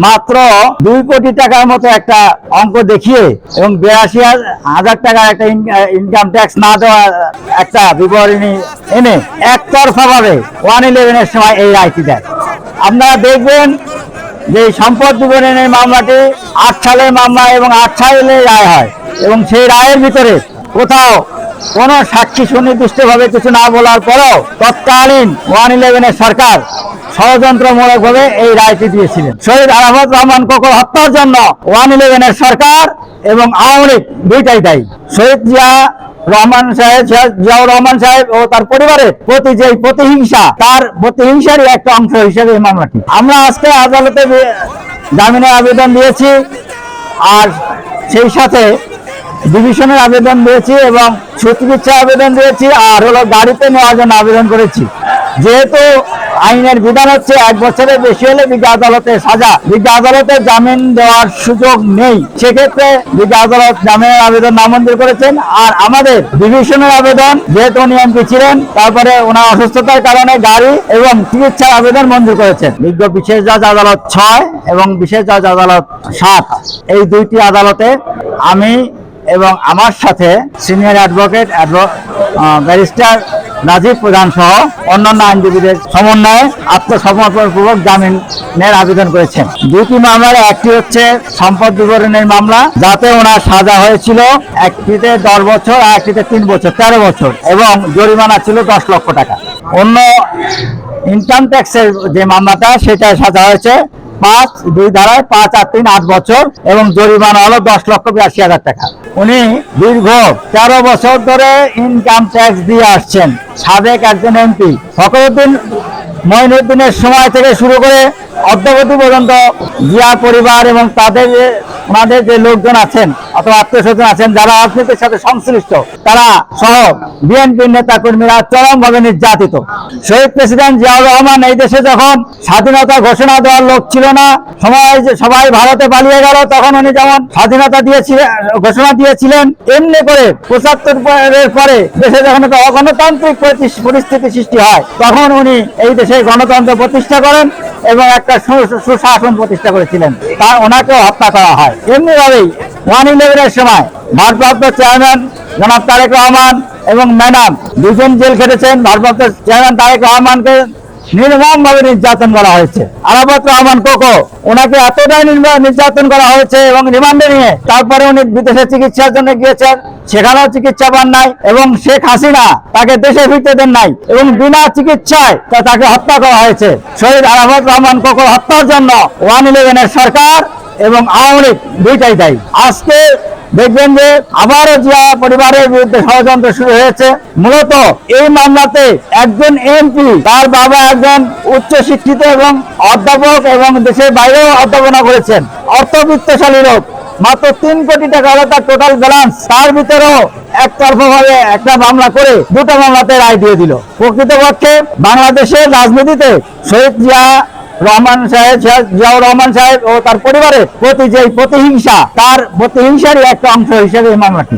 মাত্র দুই কোটি টাকার মতো একটা অঙ্ক দেখিয়ে এবং বিরাশি হাজার টাকার একটা ইনকাম ট্যাক্স না দেওয়া একটা বিবরণী এনে একতরফা ভাবে ওয়ান ইলেভেনের সময় এই রায়টি দেয়। আপনারা দেখবেন যে সম্পদ বিবরণের মামলাটি আট সালের মামলা এবং আট সালে রায় হয় এবং সেই রায়ের ভিতরে কোথাও কোনো সাক্ষী সুনির্দিষ্টভাবে কিছু না বলার পরেও তৎকালীন ওয়ান ইলেভেনের সরকার ষড়যন্ত্রমূলকভাবে এই রায়টি দিয়েছিলেন। শহীদ আরাফাত রহমান কোকর হত্যার জন্য ওয়ান ইলেভেনের সরকার এবং আওয়ামী লীগ দুইটাই দায়ী। শহীদ জিয়া রহমান সাহেব জিয়াউর রহমান সাহেব ও তার পরিবারের প্রতি যে প্রতিহিংসা, তার প্রতিহিংসারই একটা অংশ হিসেবে এই মামলাটি। আমরা আজকে আদালতে জামিনের আবেদন দিয়েছি, আর সেই সাথে ডিভিশনের আবেদন দিয়েছি এবং সুচিকিৎসা আবেদন দিয়েছি আর হলো গাড়িতে নেওয়ার জন্য আবেদন করেছি। যেহেতু আইনের বিধান হচ্ছে এক বছরের বেশি হলে বিজ্ঞ আদালতে সাজা। বিজ্ঞ আদালতে জামিন দেওয়ার সুযোগ নেই। সেক্ষেত্রে বিজ্ঞ আদালত জামিনের আবেদন নামঞ্জুর করেছেন। আর আমাদের ডিভিশনের আবেদন, যেহেতু উনি এমপি ছিলেন, তারপরে ওনার অসুস্থতার কারণে গাড়ি এবং চিকিৎসার আবেদন মঞ্জুর করেছেন। বিজ্ঞ বিশেষ জজ আদালত ছয় এবং বিশেষ জজ আদালত সাত। এই দুইটি আদালতে আমি এবং আমার সাথে সিনিয়র অ্যাডভোকেট ব্যারিস্টার রাজীব প্রধান সহ অন্যান্য আইনজীবীদের সমন্বয়ে আত্মসমর্পণপূর্বক জামিনের আবেদন করেছেন। দুটি মামলার, একটি হচ্ছে সম্পদ বিবরণের মামলা, যাতে ওনার সাজা হয়েছিল একটিতে দশ বছর আর একটিতে তিন বছর, তেরো বছর, এবং জরিমানা ছিল দশ লক্ষ টাকা। অন্য ইনকাম ট্যাক্সের যে মামলাটা সেটা সাজা হয়েছে পাঁচ, দুই ধারায় পাঁচ আর তিন আট বছর এবং জরিমানা হলো দশ লক্ষ বিরাশি হাজার টাকা। উনি দীর্ঘ তেরো বছর ধরে ইনকাম ট্যাক্স দিয়ে আসছেন। সাবেক একজন এমপি ফখরুদ্দিন মহিনুদ্দিনের সময় থেকে শুরু করে অদ্যাবধি পর্যন্ত জিয়া পরিবার এবং তাদের ওনাদের যে লোকজন আছেন অথবা আত্মীয় স্বজন আছেন, যারা রাজনীতির সাথে সংশ্লিষ্ট, তারা সহ বিএনপি নেতা কর্মীরা চরমভাবে নির্যাতিত। শহীদ প্রেসিডেন্ট জিয়াউর রহমান এই দেশে যখন স্বাধীনতা ঘোষণা দেওয়ার লোক ছিল না যে সবাই ভারতে পালিয়ে গেল, তখন উনি যেমন স্বাধীনতা দিয়েছিলেন ঘোষণা দিয়েছিলেন, এমনি করে পঁচাত্তর পরে দেশে যখন একটা অগণতান্ত্রিক পরিস্থিতি সৃষ্টি হয়, তখন উনি এই দেশে গণতন্ত্র প্রতিষ্ঠা করেন। এবং একটা সুশাসন প্রতিষ্ঠা করেছিলেন। তার ওনাকেও হত্যা করা হয়। এমনি ভাবেই ওয়ান ইলেভেনের সময় ভারপ্রাপ্ত চেয়ারম্যান জনাব তারেক রহমান এবং ম্যাডাম দুজন জেল খেটেছেন। ভারপ্রাপ্ত চেয়ারম্যান তারেক রহমানকে নির্মম ভাবে নির্যাতন করা হয়েছে। আরাফাত রহমান কোকো, ওনাকে এতটাই নির্যাতন করা হয়েছে এবং রিমান্ডে নিয়ে তারপরে উনি বিদেশে চিকিৎসার জন্য গিয়েছেন, সেখানেও চিকিৎসা পান নাই এবং শেখ হাসিনা তাকে দেশে ফিরতে দেন নাই এবং বিনা চিকিৎসায় তাকে হত্যা করা হয়েছে। শহীদ আরাফাত রহমান কোকোর হত্যার জন্য ওয়ান ইলেভেনের সরকার এবং আওয়ামী লীগ দুইটাই দায়ী। আজকে দেখবেন যে আবারও জিয়া পরিবারের বিরুদ্ধে ষড়যন্ত্র শুরু হয়েছে, মূলত এই মামলাতে একজন এমপি তার বাবা একজন উচ্চ শিক্ষিত এবং অধ্যাপক এবং দেশের বাইরেও অধ্যাপনা করেছেন। অর্থবিত্তশালী লোক, মাত্র তিন কোটি টাকা হলো তার টোটাল ব্যালেন্স তার ভিতরেও একতরফা ভাবে একটা মামলা করে দুটো মামলাতে রায় দিয়ে দিল। প্রকৃতপক্ষে বাংলাদেশের রাজনীতিতে শহীদ জিয়া রহমান সাহেব জিয়াউর রহমান সাহেব ও তার পরিবারের প্রতি যে প্রতিহিংসা, তার প্রতিহিংসারই একটা অংশ হিসেবে এই মামলাটি।